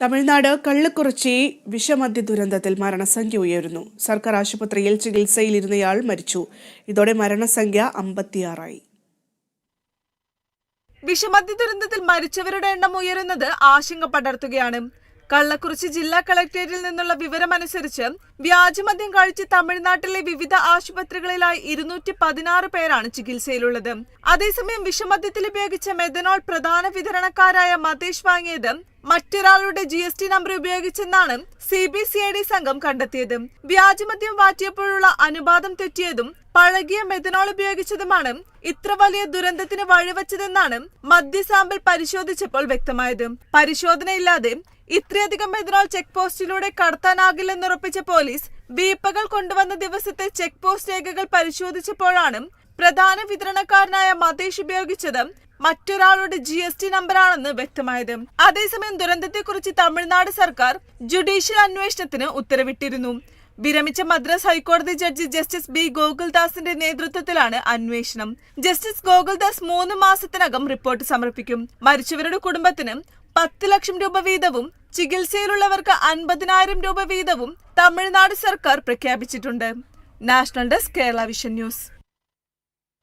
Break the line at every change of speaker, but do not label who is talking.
തമിഴ്നാട് കള്ളുക്കുറിച്ചി വിഷമദ്യ ദുരന്തത്തിൽ മരണസംഖ്യ ഉയരുന്നു. സർക്കാർ ആശുപത്രിയിൽ ചികിത്സയിലിരുന്നയാൾ മരിച്ചു. ഇതോടെ മരണസംഖ്യ അമ്പത്തിയാറായി.
വിഷമദ്യ ദുരന്തത്തിൽ മരിച്ചവരുടെ എണ്ണം ഉയരുന്നത് ആശങ്ക പടർത്തുകയാണ്. കള്ളക്കുറിച്ചി ജില്ലാ കളക്ടറേറ്റിൽ നിന്നുള്ള വിവരമനുസരിച്ച് വ്യാജമദ്യം കഴിച്ച് തമിഴ്നാട്ടിലെ വിവിധ ആശുപത്രികളിലായി ഇരുന്നൂറ്റി പതിനാറ് പേരാണ് ചികിത്സയിലുള്ളത്. അതേസമയം വിഷമദ്യത്തിൽ ഉപയോഗിച്ച മെഥനോൾ പ്രധാന വിതരണക്കാരായ മതേഷ് വാങ്ങിയത് മറ്റൊരാളുടെ G S T number ഉപയോഗിച്ചെന്നാണ് C B C I D സംഘം കണ്ടെത്തിയത്. വ്യാജമദ്യം വാറ്റിയപ്പോഴുള്ള അനുപാതം തെറ്റിയതും പഴകിയ മെഥനോൾ ഉപയോഗിച്ചതുമാണ് ഇത്ര വലിയ ദുരന്തത്തിന് വഴിവെച്ചതെന്നാണ് മദ്യ സാമ്പിൾ പരിശോധിച്ചപ്പോൾ വ്യക്തമായത്. പരിശോധനയില്ലാതെ ഇത്രയധികം മെഥനോൾ ചെക്ക് പോസ്റ്റിലൂടെ കടത്താനാകില്ലെന്നുറപ്പിച്ച പോലീസ് വീപ്പകൾ കൊണ്ടുവന്ന ദിവസത്തെ ചെക്ക് പോസ്റ്റ് രേഖകൾ പരിശോധിച്ചപ്പോഴാണ് പ്രധാന വിതരണക്കാരനായ മതേഷ് ഉപയോഗിച്ചത് മറ്റൊരാളുടെ ജി എസ് ടി നമ്പറാണെന്ന് വ്യക്തമായത്. അതേസമയം ദുരന്തത്തെക്കുറിച്ച് തമിഴ്നാട് സർക്കാർ ജുഡീഷ്യൽ അന്വേഷണത്തിന് ഉത്തരവിട്ടിരുന്നു. വിരമിച്ച മദ്രാസ് ഹൈക്കോടതി ജഡ്ജി ജസ്റ്റിസ് ബി ഗോകുൽദാസിന്റെ നേതൃത്വത്തിലാണ് അന്വേഷണം. ജസ്റ്റിസ് ഗോകുൽദാസ് മൂന്ന് മാസത്തിനകം റിപ്പോർട്ട് സമർപ്പിക്കും. മരിച്ചവരുടെ കുടുംബത്തിന് പത്ത് ലക്ഷം രൂപ വീതവും ചികിത്സയിലുള്ളവർക്ക് അൻപതിനായിരം രൂപ വീതവും തമിഴ്നാട് സർക്കാർ പ്രഖ്യാപിച്ചിട്ടുണ്ട്. National desk Kerala vision news.